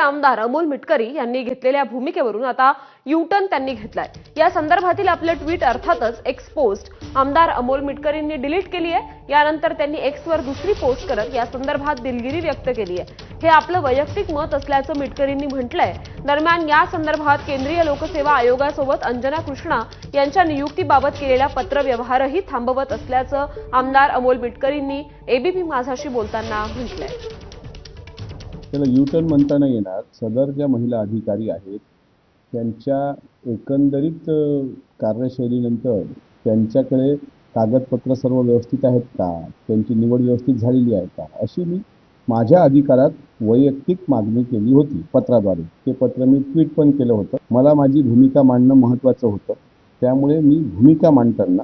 आमदार अमोल मिटकरी यांनी घेतलेल्या भूमिकेवरून आता युटर्न त्यांनी घेतलाय. या संदर्भातील आपलं ट्विट अर्थातच एक्स पोस्ट आमदार अमोल मिटकरींनी डिलीट केली आहे यानंतर त्यांनी एक्सवर दुसरी पोस्ट करत या संदर्भात दिलगिरी व्यक्त केली आहे हे आपलं वैयक्तिक मत असल्याचं मिटकरींनी म्हटलंय. दरम्यान या संदर्भात केंद्रीय लोकसेवा आयोगासोबत अंजना कृष्णा यांच्या नियुक्तीबाबत केलेला पत्रव्यवहारही थांबवत असल्याचं आमदार अमोल मिटकरींनी एबीपी माझाशी बोलताना म्हटलंय. त्याला युटर्न म्हणता नाही येणार. सदर ज्या महिला अधिकारी आहेत त्यांच्या एकंदरीत कार्यशैलीनंतर त्यांच्याकडे कागदपत्र सर्व व्यवस्थित आहेत का? त्यांची निवड व्यवस्थित झालेली आहे का? अशी मी माझ्या अधिकारात वैयक्तिक मागणी केली होती पत्राद्वारे. ते पत्र मी ट्विट पण केलं होतं. मला माझी भूमिका मांडणं महत्त्वाचं होतं. त्यामुळे मी भूमिका मांडताना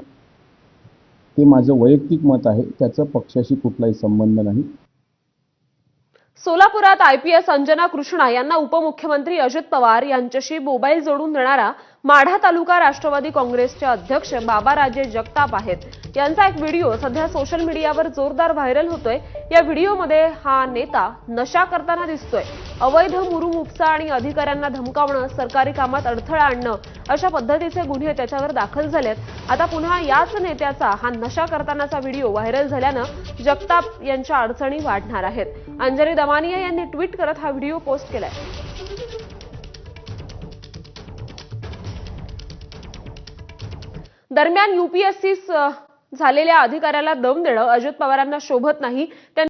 ते माझं वैयक्तिक मत आहे. त्याचं पक्षाशी कुठलाही संबंध नाही. सोलापुरात आयपीएस अंजना कृष्णा यांना उपमुख्यमंत्री अजित पवार यांच्याशी मोबाईल जोडून देणारा माढा तालुका राष्ट्रवादी काँग्रेसचे अध्यक्ष बाबाराजे जगताप आहेत. यांचा एक व्हिडिओ सध्या सोशल मीडियावर जोरदार व्हायरल होतोय. या व्हिडिओमध्ये हा नेता नशा करताना दिसतोय. अवैध मुरुम उपसा आणि अधिकाऱ्यांना धमकावणं सरकारी कामात अडथळा आणणं अशा पद्धतीचे गुन्हे त्याच्यावर दाखल झालेत. आता पुन्हा याच नेत्याचा हा नशा करतानाचा व्हिडिओ व्हायरल झाल्यानं जगताप यांच्या अडचणी वाढणार आहेत. अंजली दमानिया यांनी ट्विट करत हा व्हिडिओ पोस्ट केलाय. दरम्यान युपीएससी झालेल्या अधिकाऱ्याला दम देणं अजित पवारांना शोभत नाही